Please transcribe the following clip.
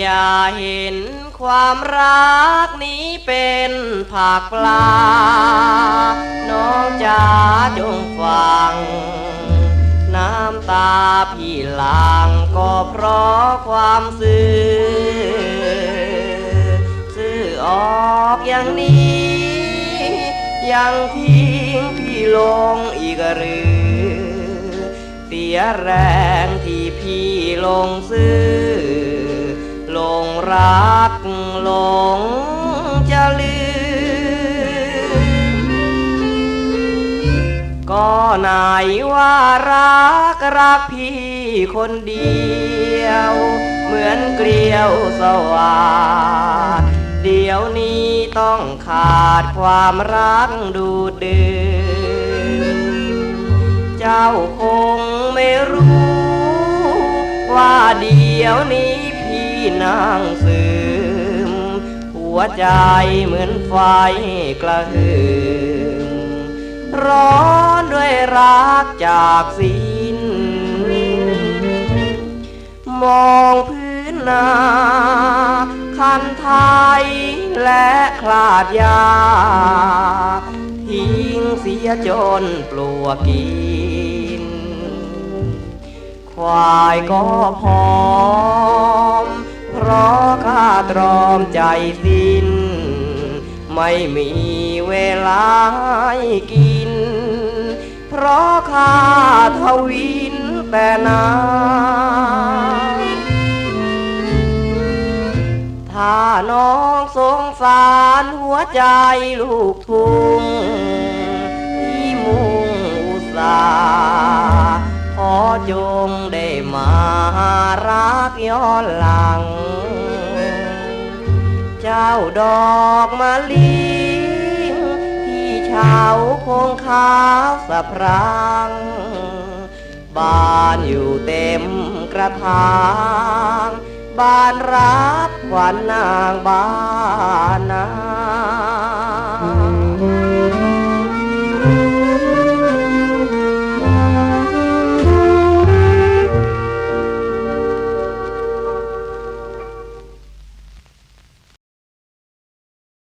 อย่าเห็นความรักนี้เป็นผักปลา น้องจ๋าจงฟัง น้ำตาพี่หลังก็เพราะความซื่อซื่อออกอย่างนี้ ยังทิ้งพี่ลงอีกหรือเสียแรงที่พี่ลงซื้อ รักหลงจะลืม ก็ไหนว่ารักรักพี่คนเดียว เหมือนเกลียวสวาดเดี๋ยวนี้ต้องขาดความรักดูดดื่มเจ้าคงไม่รู้ ว่าเดี๋ยวนี้ พี่นั่งซึมหัวใจเหมือนไฟกระหึ่มร้อนด้วยรักจากสิ้น มองพื้นนาคันไทยและคลาดยา ทิ้งเสียจนปลัวกิน ควายก็พอ ราะข้าตรอมใจสิ้น ไม่มีเวลาให้กิน เพราะข้าทวินแต่นาถ้าน้องสงสารหัวใจลูกทุ่งที่มุ่งอุตสาขอจงได้มารักย้อนหลัง เจ้าดอกมะลิที่ชาวคงขาวสะพรังบานอยู่เต็มกระถางบานรับขวัญนางบานนา